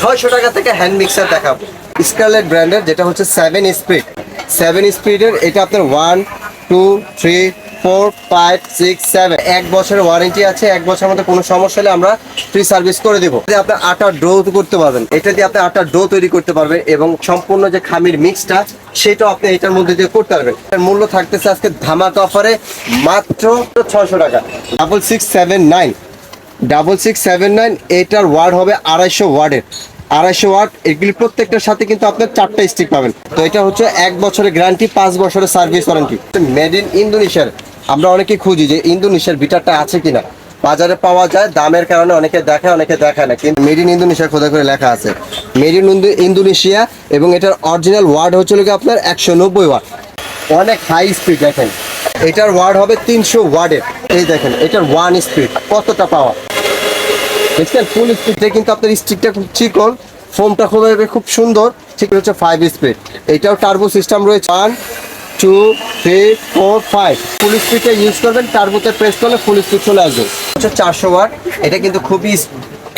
ছয়শো টাকা থেকে হ্যান্ড মিক্সার দেখাবো। স্কারলেট ব্র্যান্ডের যেটা হচ্ছে সেভেন স্পিড সেভেন স্পিডের এটা আপনার one two three four five six seven এক বছরের ওয়ারেন্টি আছে, এক বছরের মধ্যে কোনো সমস্যা হলে আমরা ফ্রি সার্ভিস করে দেবো। আপনার আটার ডো করতে পারবেন। এটা দিয়ে আপনি আটার ডো তৈরি করতে পারবেন এবং সম্পূর্ণ যে খামির মিক্সটা সেটাও আপনি এটার মধ্যে দিয়ে করতে পারবেন। এর মূল্য থাকতেছে আজকে ধামাকা অফারে মাত্র ছশো টাকা। Double six seven nine double six seven nine এটার ওয়ার্ড হবে আড়াইশো ওয়ার্ডের। আড়াইশো ওয়াট, এগুলি প্রত্যেকটার সাথে কিন্তু আপনার চারটা স্টিক পাবেন। তো এটা হচ্ছে এক বছরের গ্যারান্টি পাঁচ বছরের সার্ভিস ওয়ারেন্টি মেড ইন ইন্দোনেশিয়ার আমরা অনেকে খুঁজি যে ইন্দোনেশিয়ার বিটারটা আছে কিনা। বাজারে পাওয়া যায়, দামের কারণে অনেকে দেখে, অনেকে দেখায় না। কিন্তু মেড ইন ইন্দোনেশিয়া খোদা করে লেখা আছে। মেড ইন ইন্দোনেশিয়া এবং এটার অরিজিনাল ওয়ার্ড হচ্ছে কি আপনার একশো নব্বই ওয়াট। অনেক হাই স্পিড দেখেন। এটার ওয়ার্ড হবে তিনশো ওয়ার্ডের এই দেখেন, এটার ওয়ান স্পিড কতটা পাওয়া দেখছেন ফুল স্পিডে কিন্তু আপনার স্টিকটা খুব চিকন ফোমটা খুব খুব সুন্দর, ঠিক হচ্ছে ফাইভ স্পিড এটাও টার্বো সিস্টেম রয়েছে। One two three four five full স্পিডটা ইউজ করবেন টার্বোতে প্রেস করলে ফুল স্পিড চলে আসবে। হচ্ছে চারশো ওয়াট এটা কিন্তু খুবই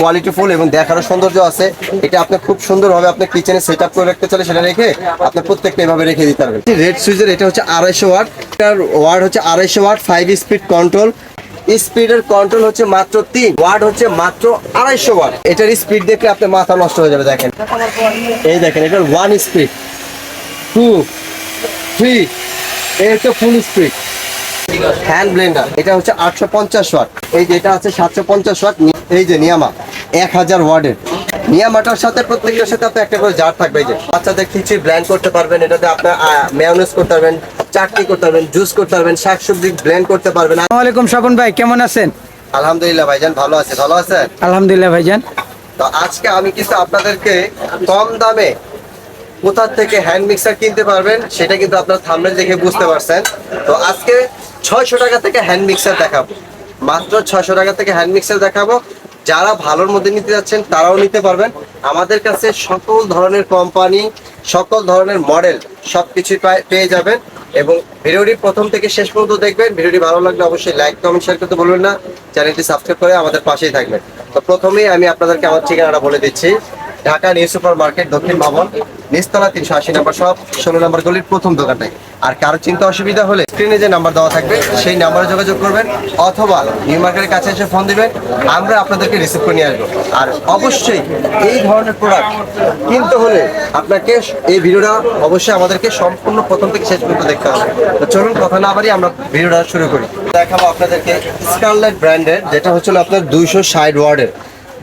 কোয়ালিটিফুল এবং দেখারও সৌন্দর্য আছে। এটা আপনি খুব সুন্দরভাবে আপনার কিচেনে সেট আপ করে রাখতে চাইলে সেটা রেখে আপনি প্রত্যেকটা এভাবে রেখে দিতে পারবেন। রেড সুইচের এটা হচ্ছে আড়াইশো ওয়াট এটার ওয়ার্ড হচ্ছে আড়াইশো ওয়াট ফাইভ স্পিড কন্ট্রোল স্পিডের কন্ট্রোল হচ্ছে মাত্র তিন ওয়ার্ড হচ্ছে মাত্র আড়াইশো ওয়ার্ড এটার স্পিড দেখলে আপনি মাথা নষ্ট হয়ে যাবে, দেখেন। এই দেখেন, এটার ওয়ান স্পিড টু থ্রি এটা ফুল স্পিড হ্যান্ড ব্লেন্ডার এটা হচ্ছে আটশো পঞ্চাশ ওয়াট এই যে, এটা আছে সাতশো পঞ্চাশ ওয়াট এই যে, নিয়ামা, এক হাজার ওয়ার্ডের নিয়ামাটার সাথে প্রত্যেকটার সাথে আপনার একটা করে জার থাকবে যে। বাচ্চাদের খিচুড়ি ব্লেন্ড করতে পারবেন এটাতে আপনার মেয়নেজ করতে পারবেন চাটনি করতে পারবেন জুস করতে পারবেন শাকসবজি ব্লেন্ড করতে পারবেন। আসসালামু আলাইকুম স্বপন ভাই কেমন আছেন? আলহামদুলিল্লাহ ভাইজান ভালো আছে। ভালো আছেন? আলহামদুলিল্লাহ ভাইজান। তো আজকে আমি কিন্তু আপনাদেরকে কম দামে কোথা থেকে হ্যান্ড মিক্সার কিনতে পারবেন সেটা কিন্তু আপনার থামনেল দেখে বুঝতে পারছেন। তো আজকে ছয়শো টাকা থেকে হ্যান্ড মিক্সার দেখাবো। মাত্র ছয়শো টাকা থেকে হ্যান্ড মিক্সার দেখাবো। যারা ভালোর মধ্যে নিতে যাচ্ছেন, তারাও নিতে পারবেন। আমাদের কাছে সকল ধরনের কোম্পানি সকল ধরনের মডেল সবকিছু পেয়ে যাবেন। এবং ভিডিওটি প্রথম থেকে শেষ পর্যন্ত দেখবেন। ভিডিওটি ভালো লাগলে অবশ্যই লাইক কমেন্ট শেয়ার করতে বলবেন না। চ্যানেলটি সাবস্ক্রাইব করে আমাদের পাশেই থাকবেন। তো প্রথমেই আমি আপনাদেরকে আমার ঠিকানাটা বলে দিচ্ছি। ঢাকা নিউ সুপার মার্কেট দক্ষিণ ভবন নিচতলা তিনশো আশি নাম্বার সব ষোলো নম্বর গলির প্রথম দোকানটাই। আর কারও চিন্তা অসুবিধা হলে স্ক্রিনে যে নাম্বার দেওয়া থাকবে, সেই নাম্বারে যোগাযোগ করবেন, অথবা নিউ মার্কেটের কাছে এসে ফোন দিবেন, আমরা আপনাদেরকে রিসিভ করে নিয়ে আসব। আর অবশ্যই এই ধরনের প্রোডাক্ট কিনতে হলে আপনাকে এই ভিডিওটা অবশ্যই আমাদেরকে সম্পূর্ণ প্রথম থেকে শেষ পর্যন্ত দেখতে হবে। তো চলুন কথা না বাড়ি আমরা ভিডিওটা শুরু করি। দেখাবো আপনাদেরকে স্কারলেট ব্র্যান্ডের যেটা হচ্ছিল আপনার দুইশো ষাট ওয়ার্ডের।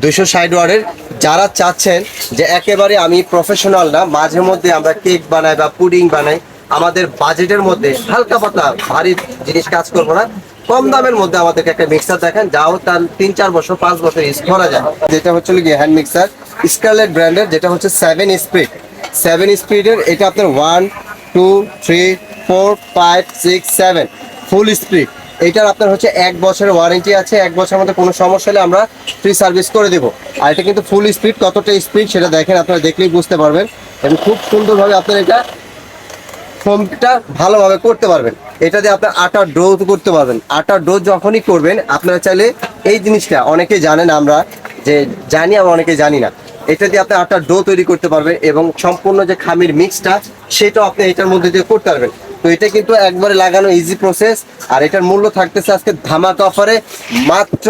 দুইশো ষাট ওয়ার্ডের যারা চাচ্ছেন যে একেবারে আমি প্রফেশনাল না, মাঝে মধ্যে আমরা কেক বানাই বা পুডিং বানাই, আমাদের বাজেটের মধ্যে হালকা পাতলা ভারী জিনিস কাজ করব না। কম দামের মধ্যে আমাদেরকে একটা মিক্সার দেখেন, যাও তার তিন চার বছর, পাঁচ বছর ইউজ করা যায়। যেটা হচ্ছে গিয়ে হ্যান্ড মিক্সার স্কারলেট ব্র্যান্ডের যেটা হচ্ছে সেভেন স্পিড সেভেন স্পিডের এটা আপনার one two three four five six seven full speed এটার আপনার হচ্ছে এক বছরের ওয়ারেন্টি আছে, এক বছরের মধ্যে কোনো সমস্যা হলে আমরা ফ্রি সার্ভিস করে দেবো। আর এটা কিন্তু ফুল স্পিড কতটা স্পিড সেটা দেখেন, আপনারা দেখলেই বুঝতে পারবেন। এবং খুব সুন্দরভাবে আপনার এটা ফোমটা ভালোভাবে করতে পারবেন। এটা দিয়ে আপনার আটার ডো করতে পারবেন। আটার ডো যখনই করবেন, আপনারা চাইলে এই জিনিসটা অনেকে জানেন আমরা, যে জানি আমরা অনেকে জানি না। এটা দিয়ে আপনি আটার ডো তৈরি করতে পারবেন এবং সম্পূর্ণ যে খামির মিক্সটা সেটাও আপনি এটার মধ্যে দিয়ে করতে পারবেন। তো এটা কিন্তু একবারে লাগানো ইজি প্রসেস আর এটার মূল্য থাকতেছে আজকে ধামাকা অফারে মাত্র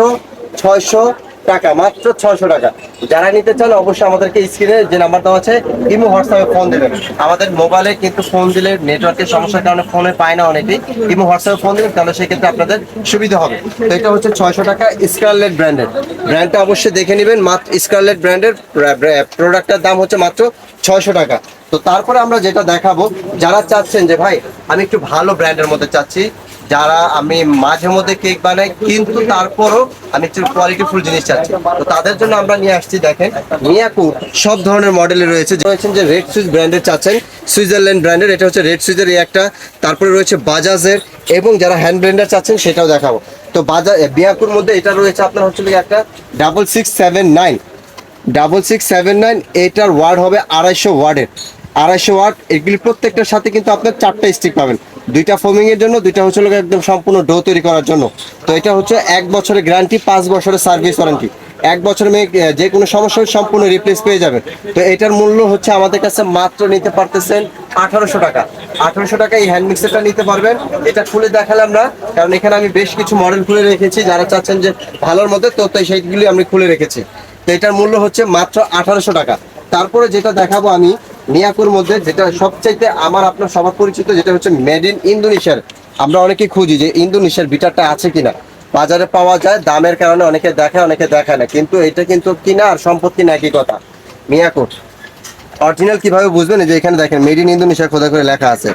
ছয়শো টাকা, মাত্র ছয়শো টাকা। যারা নিতে চান অবশ্যই আমাদেরকে স্ক্রিনে যে নাম্বার দেওয়া আছে, ইমো হোয়াটসঅ্যাপে ফোন দেবেন। আমাদের মোবাইলে কিন্তু ফোন দিলে নেটওয়ার্কের সমস্যার কারণে ফোনে পায় না অনেকেই। ইমো হোয়াটসঅ্যাপে ফোন দেবেন তাহলে সেক্ষেত্রে আপনাদের সুবিধা হবে। তো এটা হচ্ছে ছয়শো টাকা স্কারলেট ব্র্যান্ডের ব্র্যান্ডটা অবশ্যই দেখে নেবেন, মাত্র স্কারলেট ব্র্যান্ডের প্রোডাক্টটার দাম হচ্ছে মাত্র ছয়শো টাকা। তো তারপরে আমরা যেটা দেখাবো, যারা চাচ্ছেন যে ভাই, আমি একটু ভালো ব্র্যান্ডের মধ্যে চাচ্ছি, যারা আমি মাঝে মধ্যে কেক বানাই, কিন্তু তারপরও আমি একটু কোয়ালিটিফুল জিনিস চাচ্ছি। তো তাদের জন্য আমরা নিয়ে আসছি, দেখেন মিয়াকু সব ধরনের মডেলে রয়েছে। রয়েছেন যে রেড সুইচ ব্র্যান্ডের চাচ্ছেন সুইজারল্যান্ড ব্র্যান্ডের এটা হচ্ছে রেড সুইচের এই একটা। তারপরে রয়েছে বাজাজের এবং যারা হ্যান্ড ব্লেন্ডার চাচ্ছেন, সেটাও দেখাবো। তো বাজাজ বিয়াকুর মধ্যে এটা রয়েছে আপনার হচ্ছে একটা double six seven nine double six seven nine এটার ওয়ার্ড হবে আড়াইশো ওয়ার্ডের। আড়াইশো ওয়াট, এগুলি প্রত্যেকটার সাথে কিন্তু আপনার চারটা স্টিক পাবেন। দুইটা ফোমিং এর জন্য, দুইটা হচ্ছে একদম সম্পূর্ণ ডো তৈরি করার জন্য। তো এটা হচ্ছে এক বছরের গ্যারান্টি পাঁচ বছরের সার্ভিস ওয়ারেন্টি এক বছরের মেয়ে যে কোনো সমস্যার সম্পূর্ণ রিপ্লেস পেয়ে যাবেন। তো এটার মূল্য হচ্ছে আমাদের কাছে মাত্র নিতে পারতেছেন আঠারোশো টাকা। আঠারোশো টাকা এই হ্যান্ড মিক্সারটা নিতে পারবেন। এটা খুলে দেখালাম না, কারণ এখানে আমি বেশ কিছু মডেল খুলে রেখেছি। যারা চাচ্ছেন যে ভালোর মধ্যে, তো তাই সেইগুলি আমি খুলে রেখেছি। তো এটার মূল্য হচ্ছে মাত্র আঠারোশো টাকা। তারপরে যেটা দেখাবো আমি মিয়াকুর মধ্যে যেটা সবচাইতে আমার আপনার সবার পরিচিত যেটা হচ্ছে মেড ইন ইন্দোনেশিয়ার আমরা অনেকেই খুঁজি যে ইন্দোনেশিয়ার বিটারটা আছে কিনা। বাজারে পাওয়া যায়, দামের কারণে অনেকে দেখে, অনেকে দেখায় না। কিন্তু এটা কিন্তু কিনা আর সম্পত্তি না, একই কথা। মিয়াকুর অরিজিনাল কীভাবে বুঝবেন? যে এখানে দেখেন মেড ইন ইন্দোনেশিয়া খোদা করে লেখা আছে।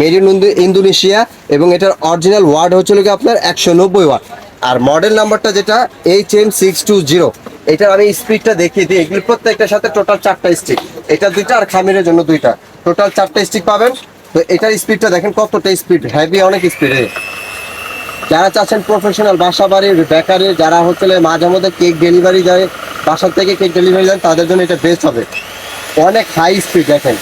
মেড ইন ইন্দোনেশিয়া এবং এটার অরিজিনাল ওয়ার্ড হচ্ছে কি আপনার? একশো নব্বই ওয়াট আর মডেল নাম্বারটা যেটা H M six two zero এটার আমি স্পিডটা দেখিয়ে দিই। এগুলি প্রত্যেকটার সাথে টোটাল চারটা স্টিক এটা দুইটা আর খামিরের জন্য দুইটা। টোটাল চারটা স্টিক পাবেন। তো এটার স্পিডটা দেখেন কতটা স্পিড হেভি অনেক স্পিড যারা চাচ্ছেন প্রফেশনাল বাসা বাড়ির বেকারে যারা হচ্ছে মাঝে মধ্যে কেক ডেলিভারি দেয়, বাসার থেকে কেক ডেলিভারি দেন, তাদের জন্য এটা বেস্ট হবে। অনেক হাই স্পিড দেখেন।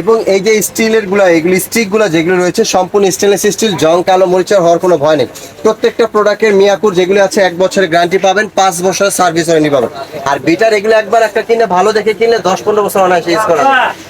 এবং এই যে স্টিলেরগুলা, এগুলি স্টিকগুলা যেগুলো রয়েছে, সম্পূর্ণ স্টেনলেস স্টিল জং, কালো মরিচার হওয়ার কোনো ভয় নেই। প্রত্যেকটা প্রোডাক্টের মিয়াকুর যেগুলো আছে, এক বছরের গ্যারান্টি পাবেন, পাঁচ বছরের সার্ভিস ওয়ারেন্টি পাবেন। আর বিটার এগুলো একবার একটা কিনে ভালো দেখে কিনলে দশ পনেরো বছর অনায়াসে ইউজ করা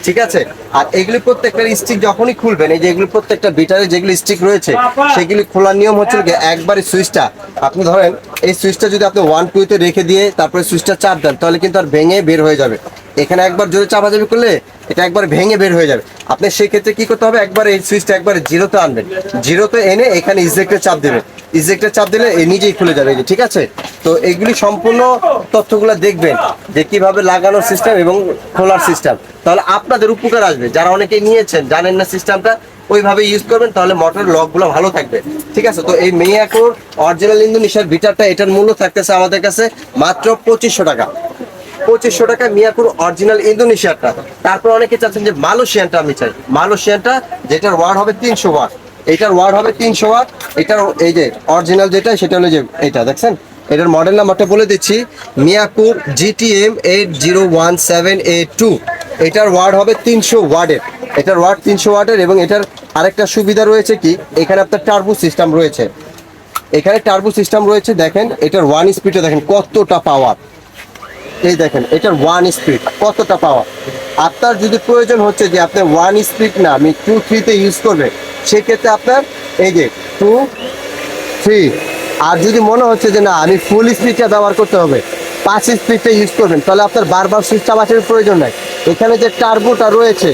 ঠিক আছে? আর এগুলি প্রত্যেকটা স্টিক যখনই খুলবেন, এই যে এগুলি প্রত্যেকটা বিটারে যেগুলি স্টিক রয়েছে, সেগুলি খোলার নিয়ম হচ্ছে একবারে সুইচটা আপনি ধরেন, এই সুইচটা যদি আপনি ওয়ান টুতে রেখে দিয়ে তারপরে সুইচটা চাপ দেন, তাহলে কিন্তু আর ভেঙে বের হয়ে যাবে। এখানে একবার জোরে চাপাচাপি করলে এটা একবার ভেঙে বের হয়ে যাবে। আপনি সেই ক্ষেত্রে কি করতে হবে? একবার এই সুইচটা একবার জিরোতে আনবেন। জিরোতে এনে এখানে ইজেক্টে চাপ দেবেন। ইজেক্টে চাপ দিলে নিজেই খুলে যাবে ঠিক আছে? তো এগুলি সম্পূর্ণ তথ্যগুলো দেখবেন যে কীভাবে লাগানোর সিস্টেম এবং খোলার সিস্টেম তাহলে আপনাদের উপকার আসবে। যারা অনেকে নিয়েছেন, জানেন না সিস্টেমটা ওইভাবে ইউজ করবেন, তাহলে মোটর লকগুলো ভালো থাকবে। ঠিক আছে? তো এই মেয়াকোর অরিজিনাল ইন্দোনেশিয়ার বিটারটা এটার মূল্য থাকতেছে আমাদের কাছে মাত্র পঁচিশশো টাকা। পঁচিশশো টাকা মিয়াকুর অরিজিনাল ইন্দোনেশিয়াটা। তারপর অনেকে চাচ্ছেন যে মালয়েশিয়ানটা আমি চাই। মালয়েশিয়ানটা, যেটার ওয়ার্ড হবে তিনশো ওয়াট এটার ওয়ার্ড হবে তিনশো ওয়াট এটার এই যে অরিজিনাল যেটা, সেটা হলো যে এটা, দেখছেন? এটার মডেল নাম্বারটা বলে দিচ্ছি। মিয়াকুর GTM eight zero one seven eight two এটার ওয়ার্ড হবে তিনশো ওয়ার্ডের এটার ওয়ার্ড তিনশো ওয়ার্ডের এবং এটার আরেকটা সুবিধা রয়েছে কি? এখানে আপনার টার্বো সিস্টেম রয়েছে। এখানে টার্বো সিস্টেম রয়েছে, দেখেন, এটার ওয়ান স্পিডে দেখেন কতটা পাওয়ার এই দেখেন, এটার ওয়ান স্পিড কতটা পাওয়ার আপনার যদি প্রয়োজন হচ্ছে যে আপনার ওয়ান স্পিড না আমি টু থ্রিতে ইউজ করবে সেক্ষেত্রে আপনার এই যে টু থ্রি আর যদি মনে হচ্ছে যে না, আমি ফুল স্পিডটা ব্যবহার করতে হবে, পাঁচ স্পিডটা ইউজ করবেন, তাহলে আপনার বারবার সুইচ চাপাচের প্রয়োজন নাই। এখানে যে টার্বোটা রয়েছে,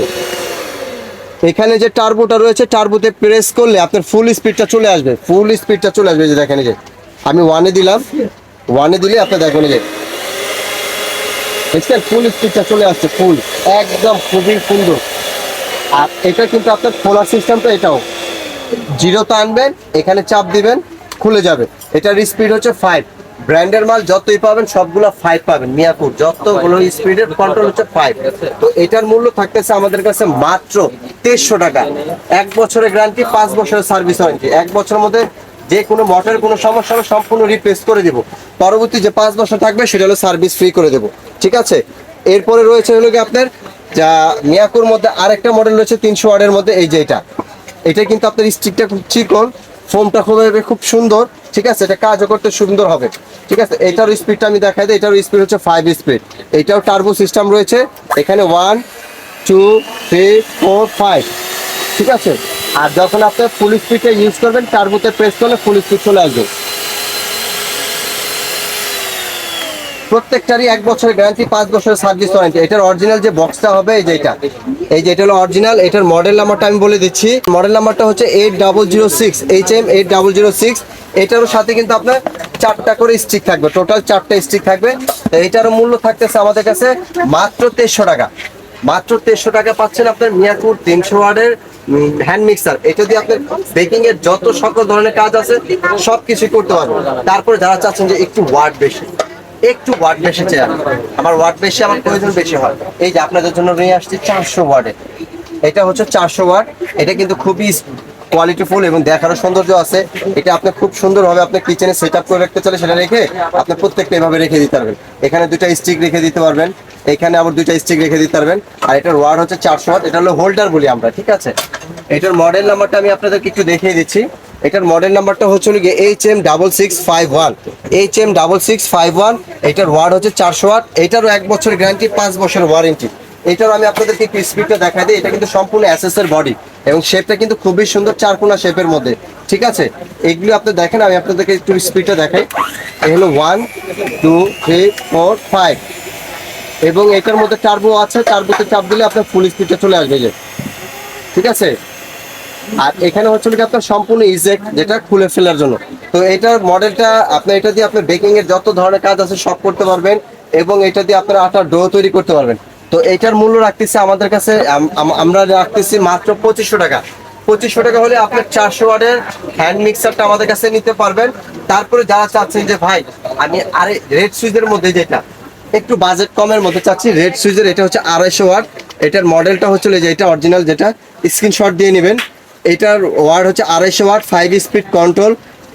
এখানে যে টার্বোটা রয়েছে টার্বোতে প্রেস করলে আপনার ফুল স্পিডটা চলে আসবে ফুল স্পিডটা চলে আসবে যে দেখেন যে, আমি ওয়ানে দিলাম ওয়ানে দিলে আপনার দেখবেন যে দেখছেন ফুল স্পিডটা চলে আসছে ফুল একদম খুবই সুন্দর। আর এটা কিন্তু আপনার খোলার সিস্টেমটা এটাও। জিরোতে আনবেন এখানে চাপ দিবেন খুলে যাবে। এটার স্পিড হচ্ছে ফাইভ ব্র্যান্ডের মাল যতই পাবেন সবগুলো ফাইভ পাবেন। মিয়াপুর যতগুলো স্পিডের কন্ট্রোল হচ্ছে ফাইভ তো এটার মূল্য থাকতেছে আমাদের কাছে মাত্র তেইশশো টাকা। এক বছরের গ্যারান্টি পাঁচ বছরের সার্ভিস ওয়ারেন্টি এক বছরের মধ্যে যে কোনো মোটরের কোনো সমস্যা হলে সম্পূর্ণ রিপ্লেস করে দিব। পরবর্তী যে পাঁচ বছর থাকবে সেটা হলো সার্ভিস ফ্রি করে দেবো। ঠিক আছে? এরপরে রয়েছে হলো কি আপনার, যা মিয়াকুর মধ্যে আরেকটা মডেল রয়েছে, তিনশো ওয়ার্ডের মধ্যে, এই যে এটা। এটা কিন্তু আপনার স্টিকটা খুব চিকন ফোমটা খুব খুব সুন্দর, ঠিক আছে? এটা কাজও করতে সুন্দর হবে, ঠিক আছে? এটার স্পিডটা আমি দেখাই দিই এটার স্পিড হচ্ছে ফাইভ স্পিড এটাও টার্বো সিস্টেম রয়েছে, এখানে one two three four five ঠিক আছে? আর যখন আপনি ফুল স্পিডে ইউজ করবেন টার্বোতে প্রেস করলে ফুল স্পিড চলে আসবে। প্রত্যেকটারই এক বছরের গ্যারান্টি পাঁচ বছরের সার্ভিস ওয়ারেন্টি এটার অরিজিনাল যে বক্সটা হবে, এই যে এটা। এই যে এটা হলো অরিজিনাল এটার মডেল নাম্বারটা আমি বলে দিচ্ছি। মডেল নাম্বারটা হচ্ছে eight double zero six H M eight double zero six এটারও সাথে কিন্তু আপনার চারটা করে স্টিক থাকবে। টোটাল চারটা স্টিক থাকবে। এটারও মূল্য থাকতেছে আমাদের কাছে মাত্র তেইশশো টাকা। মাত্র তেইশশো টাকা পাচ্ছেন আপনার মিয়াকুর তিনশো ওয়ার্ডের হ্যান্ড মিক্সার এটা দিয়ে আপনার বেকিং এর যত সকল ধরনের কাজ আছে সব কিছু করতে পারবেন। তারপরে যারা চাচ্ছেন যে একটু ওয়ার্ড বেশি। একটু ওয়ার্ড বেশি চাই আমার ওয়ার্ড বেশি, আমার প্রয়োজন বেশি হয়। এই যে আপনাদের জন্য নিয়ে আসছি চারশো ওয়ার্ডে এটা হচ্ছে চারশো ওয়ার্ড এটা কিন্তু খুবই কোয়ালিটিফুল এবং দেখারও সৌন্দর্য আছে। এটা আপনি খুব সুন্দরভাবে আপনার কিচেনে সেট আপ করে রাখতে চাইলে সেটা রেখে আপনি প্রত্যেকটা এভাবে রেখে দিতে পারবেন। এখানে দুটা স্টিক রেখে দিতে পারবেন। এখানে আবার দুইটা স্টিক রেখে দিতে পারবেন। আর এটার ওয়ার্ড হচ্ছে চারশো ওয়াট। এটা হলো হোল্ডার বলি আমরা, ঠিক আছে? এটার মডেল নাম্বারটা আমি আপনাদেরকে একটু দেখিয়ে দিচ্ছি। এটার মডেল নাম্বারটা হচ্ছে গিয়ে H M double six five one H M double six five one এটার ওয়ার্ড হচ্ছে চারশো ওয়াট এটারও এক বছর গ্যারান্টি পাঁচ বছর ওয়ারেন্টি এটারও আমি আপনাদেরকে একটু স্পিডটা দেখাই দিই। এটা কিন্তু সম্পূর্ণ অ্যাসেস এর বডি এবং শেপটা কিন্তু খুবই সুন্দর চারকোনা শেপের মধ্যে। ঠিক আছে? এগুলো আপনি দেখেন, আমি আপনাদেরকে একটু স্পিডটা দেখাই। এই হলো one two three four five এবং এটার মধ্যে টার্বো আছে। টার্বোতে চাপ দিলে আপনার ফুল স্পিডটা চলে আসবে যে। ঠিক আছে? আর এখানে হচ্ছে কি আপনার সম্পূর্ণ ইজেক্ট যেটা খুলে ফেলার জন্য। তো এটার মডেলটা আপনি, এটা দিয়ে আপনি বেকিং এর যত ধরনের কাজ আছে সব করতে পারবেন এবং এটা দিয়ে আপনার আটার ডো তৈরি করতে পারবেন। তো এটার মূল্য রাখতেছে আমাদের কাছে, আম- আম- আমরা রাখতেছি মাত্র পঁচিশশো টাকা। পঁচিশশো টাকা হলে আপনার চারশো ওয়ার্ডের হ্যান্ড মিক্সারটা আমাদের কাছে নিতে পারবেন। তারপরে যারা চাচ্ছেন যে, ভাই, আমি আরে রেড সুইচের মধ্যে যেটা, একটু বাজেট কমের মধ্যে চাচ্ছি রেড সুইচের, এটা হচ্ছে আড়াইশো ওয়াট। এটার মডেলটা হচ্ছে যে, এটা অরিজিনাল যেটা স্ক্রিনশট দিয়ে নেবেন। এটার ওয়ার্ড হচ্ছে আড়াইশো ওয়াট ফাইভ স্পিড কন্ট্রোল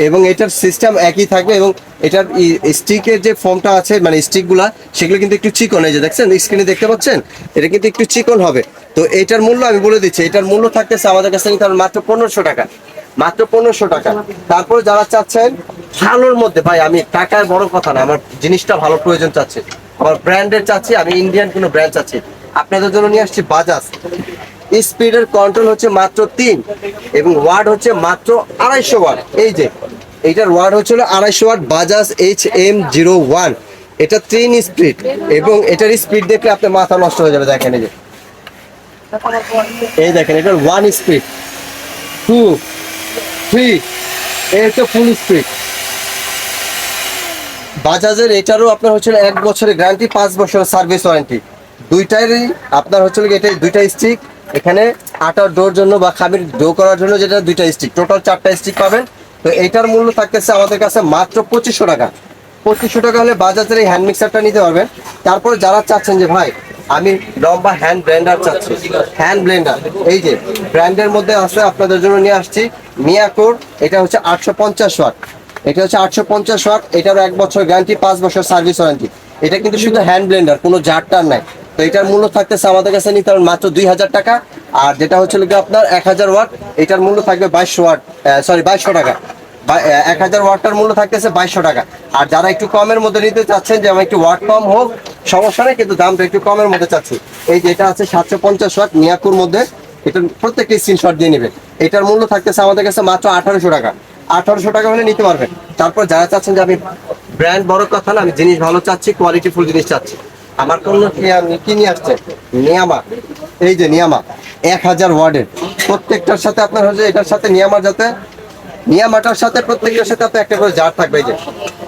এবং এটার সিস্টেম একই থাকবে এবং এটার স্টিকের যে ফর্মটা আছে মানে স্টিকগুলা সেগুলো কিন্তু একটু চিকন এই যে দেখছেন স্ক্রিনে দেখতে পাচ্ছেন? এটা কিন্তু একটু চিকন হবে। তো এটার মূল্য আমি বলে দিচ্ছি, এটার মূল্য থাকতেছে আমাদের কাছে কিন্তু মাত্র পনেরোশো টাকা। মাত্র পনেরোশো টাকা। তারপর যারা চাচ্ছেন, ভালোর মধ্যে, ভাই, আমি টাকার বড় কথা না, আমার জিনিসটা ভালো প্রয়োজন চাচ্ছি। আমার ব্র্যান্ডের চাচ্ছি, আমি ইন্ডিয়ান কোনো ব্র্যান্ড চাচ্ছি আপনাদের জন্য নিয়ে আসছি বাজাজ। স্পিডের কন্ট্রোল হচ্ছে মাত্র তিন এবং ওয়ার্ড হচ্ছে মাত্র আড়াইশো ওয়াট। এই যে এইটার ওয়ার্ড হচ্ছে হলো আড়াইশো watt Bajaj H M zero one. এটা তিন স্পিড এবং এটার স্পিড দেখলে আপনার মাথা নষ্ট হয়ে যাবে, দেখেন এই যে। এই দেখেন, এটার ওয়ান স্পিড টু থ্রি এই হচ্ছে ফুল স্পিড বাজাজের এটারও আপনার হচ্ছে এক বছরের গ্যারান্টি পাঁচ বছরের সার্ভিস ওয়ারেন্টি দুইটারই আপনার হচ্ছে এটা দুইটা স্টিক এখানে আটার ডোর জন্য বা খামির ডো করার জন্য যেটা দুইটা স্টিক টোটাল চারটা স্টিক পাবেন। তো এটার মূল্য থাকতেছে আমাদের কাছে মাত্র পঁচিশশো টাকা। পঁচিশশো টাকা হলে বাজাজের এই হ্যান্ড মিক্সারটা নিতে পারবেন। তারপরে যারা চাচ্ছেন যে, ভাই, আমি লম্বা হ্যান্ড ব্লেন্ডার চাচ্ছি। হ্যান্ড ব্লেন্ডার এই যে ব্র্যান্ডের মধ্যে আছে, আপনাদের জন্য নিয়ে আসছি। মিয়াকোর এটা হচ্ছে আটশো পঞ্চাশ ওয়াট। এটা হচ্ছে আটশো পঞ্চাশ ওয়াট, এটারও এক বছর গ্যারান্টি পাঁচ বছর সার্ভিস ওয়ারেন্টি এটা কিন্তু শুধু হ্যান্ড ব্লেন্ডার কোনো জারটার নাই। এটার মূল্য থাকতেছে আমাদের কাছে নিতে মাত্র দুই হাজার টাকা। আর যেটা হচ্ছে লিখে আপনার এক হাজার ওয়াট, এটার মূল্য থাকবে বাইশশো ওয়াট সরি বাইশশো টাকা। এক হাজার ওয়াটটার মূল্য থাকতেছে বাইশশো টাকা। আর যারা একটু কমের মধ্যে নিতে চাচ্ছেন, যে আমার একটু ওয়াট কম হোক, সমস্যা নেই, কিন্তু দামটা একটু কমের মধ্যে চাচ্ছি। এই যে এটা আছে সাতশো পঞ্চাশ ওয়াট মিয়াকুর মধ্যে, এটা প্রত্যেকটি স্ক্রিনশট দিয়ে নেবে। এটার মূল্য থাকতেছে আমাদের কাছে মাত্র আঠারোশো টাকা। আঠারোশো টাকা হলে নিতে পারবেন। তারপর যারা চাচ্ছেন যে আমি ব্র্যান্ড বড় কথা না, আমি জিনিস ভালো চাচ্ছি কোয়ালিটি ফুল জিনিস চাচ্ছি। আমার কি আমি কি নিয়ে আসছে? নিয়ামা। এই যে নিয়ামা, এক হাজার ওয়ার্ডের। প্রত্যেকটার সাথে আপনার হচ্ছে এটার সাথে নিয়ামার যাতে নিয়ামাটার সাথে প্রত্যেকটার সাথে আপনার একটা করে জার থাকবে যে।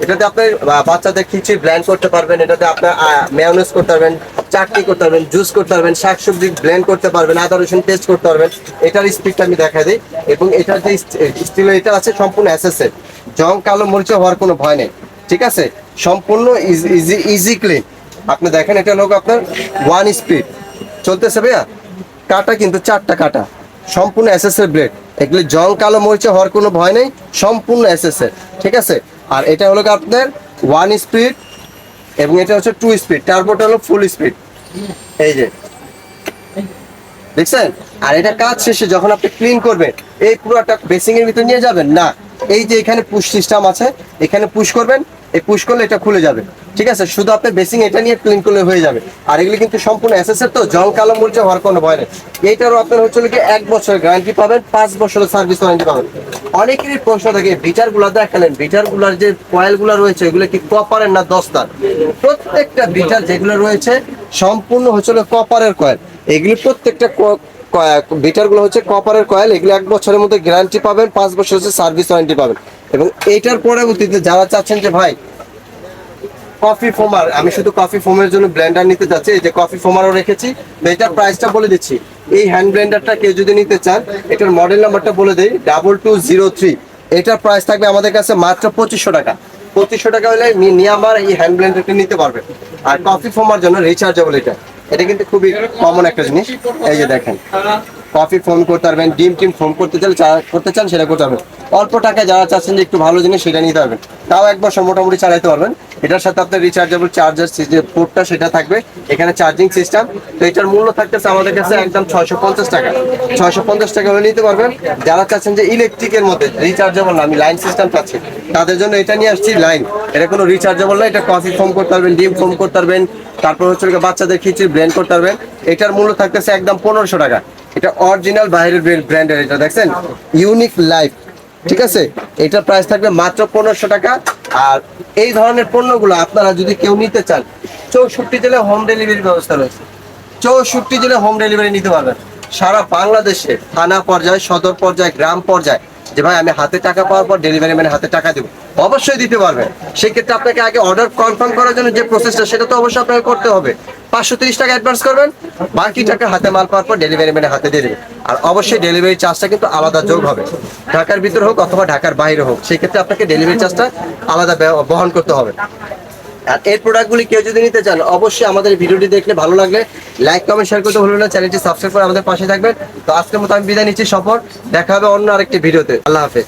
এটাতে আপনি বাচ্চাদের খিচুড়ি ব্ল্যান্ড করতে পারবেন, এটাতে আপনার মেয়নেজ করতে পারবেন, চাটনি করতে পারবেন জুস করতে পারবেন, শাকসবজি ব্লেন্ড করতে পারবেন, আদা, রসুন পেস্ট করতে পারবেন। এটার স্পিডটা আমি দেখাই দিই। এবং এটার যে স্টিল এটা আছে সম্পূর্ণ অ্যাসেসের জং, কালো মরিচা হওয়ার কোনো ভয় নেই। ঠিক আছে? সম্পূর্ণ ইজি ইজি ক্লিন আপনি দেখেন, এটা লোক আপনার ওয়ান স্পিড চলতেছে ভাইয়া? কাটা কিন্তু চারটা কাটা। সম্পূর্ণ এসএসএর ব্লেড এগুলি জং কালো মরিচে হওয়ার কোনো ভয় নেই, সম্পূর্ণ এসএসএর ঠিক আছে? আর এটা হলো আপনার ওয়ান স্পিড এবং এটা হচ্ছে টু স্পিড টার্বোটা হলো ফুল স্পিড এই যে। দেখছেন? আর এটা কাজ শেষে যখন আপনি ক্লিন করবেন, এই পুরোটা বেসিং এর ভিতর নিয়ে যাবেন? না। এই যে এখানে পুশ সিস্টেম আছে, এখানে পুশ করবেন এই পুশ করলে এটা খুলে যাবে। ঠিক আছে? শুধু আপনি বেসিং এটা নিয়ে ক্লিন করলে হয়ে যাবে। আর এগুলি কিন্তু সম্পূর্ণ এসএসএর তো জং কালো মরিচে হওয়ার কোনো ভয় নেই। এইটারও আপনার হচ্ছে কি এক বছরের গ্যারান্টি পাবেন, পাঁচ বছরের সার্ভিস ওয়ারেন্টি পাবেন। অনেকেরই প্রশ্ন থাকে বিটারগুলা দেখালেন বিটারগুলার যে কয়েলগুলা রয়েছে, এগুলো কি কপারের না দস্তার? প্রত্যেকটা বিটার যেগুলো রয়েছে, সম্পূর্ণ হচ্ছিল কপারের কয়েল এগুলি প্রত্যেকটা বিটারগুলো হচ্ছে কপারের কয়েল এগুলো এক বছরের মধ্যে গ্যারান্টি পাবেন, পাঁচ বছর হচ্ছে সার্ভিস ওয়ারেন্টি পাবেন। এবং এইটার পরবর্তীতে যারা চাচ্ছেন যে ভাই কফি ফোমার আমি শুধু কফি ফোমের জন্য ব্লেন্ডার নিতে চাচ্ছি এই যে কফি ফোমারও রেখেছি এটার প্রাইসটা বলে দিচ্ছি। এই হ্যান্ড ব্লেন্ডারটা কেউ যদি নিতে চান, এটার মডেল নাম্বারটা বলে দিই ডাবল টু জিরো থ্রি এটার প্রাইস থাকবে আমাদের কাছে মাত্র পঁচিশশো টাকা। পঁচিশশো টাকা হলে নিয়ে আমার এই হ্যান্ড ব্লেন্ডারটা নিতে পারবে। আর কফি ফোমার জন্য রিচার্জেবল এটা। এটা কিন্তু খুবই কমন একটা জিনিস। এই যে দেখেন। কফি ফোন করতে পারবেন, ডিম টিম ফোন করতে চান করতে চান সেটা করতে পারবেন। অল্প টাকায় যারা চাচ্ছেন যে একটু ভালো জিনিস সেটা নিতে পারবেন। তাও এক বছর মোটামুটি চালাতে পারবেন। এটার সাথে আপনার রিচার্জেবল চার্জার যে পোর্টটা সেটা থাকবে। এখানে চার্জিং সিস্টেম তো এটার মূল্য থাকতেছে আমাদের কাছে একদম ছয়শো পঞ্চাশ টাকা। ছয়শো পঞ্চাশ টাকা হলে নিতে পারবেন। যারা চাচ্ছেন যে ইলেকট্রিকের মধ্যে রিচার্জেবল না, আমি লাইন সিস্টেম পাচ্ছি। তাদের জন্য এটা নিয়ে আসছি লাইন এটা কোনো রিচার্জেবল না, এটা কফি ফোম করতে পারবেন, ডিম ফোম করতে পারবেন। তারপর হচ্ছে বাচ্চাদের খিচুড়ি ব্লেন্ড করতে পারবেন। এটার মূল্য থাকতেছে একদম পনেরোশো টাকা। এটা অরিজিনাল বাইরের ব্র্যান্ডের এটা দেখছেন? ইউনিক লাইফ ঠিক আছে? এটার প্রাইস থাকবে মাত্র পনেরোশো টাকা। আর এই ধরনের পণ্যগুলো আপনারা যদি কেউ নিতে চান, চৌষট্টি জেলায় হোম ডেলিভারি ব্যবস্থা রয়েছে। চৌষট্টি জেলায় হোম ডেলিভারি নিতে পারবেন। সারা বাংলাদেশে থানা পর্যায়ে, সদর পর্যায়ে, গ্রাম পর্যায়ে, যে ভাই আমি হাতে টাকা পাওয়ার পর ডেলিভারি ম্যানে হাতে টাকা দেবো, অবশ্যই দিতে পারবেন। সেক্ষেত্রে আপনাকে আগে অর্ডার কনফার্ম করার জন্য যে প্রসেসটা সেটা তো অবশ্যই আপনাকে করতে হবে। পাঁচশো তিরিশ টাকা অ্যাডভান্স করবেন। বাকি টাকা হাতে মাল পাওয়ার পর ডেলিভারি ম্যানে হাতে দিয়ে দেবেন আর অবশ্যই ডেলিভারি চার্জটা কিন্তু আলাদা যোগ হবে। ঢাকার ভিতর হোক অথবা ঢাকার বাইরে হোক সেই ক্ষেত্রে আপনাকে ডেলিভারি চার্জটা আলাদা বহন করতে হবে। আর এর প্রোডাক্টগুলি কেউ যদি নিতে চান, অবশ্যই আমাদের ভিডিওটি দেখলে ভালো লাগলে লাইক কমেন্ট শেয়ার করতে ভুলবেন না। চ্যানেলটি সাবস্ক্রাইব করে আমাদের পাশে থাকবেন। তো আজকের মতো আমি বিদায় নিচ্ছি সফর। দেখা হবে অন্য আরেকটি ভিডিওতে। আল্লাহ হাফেজ।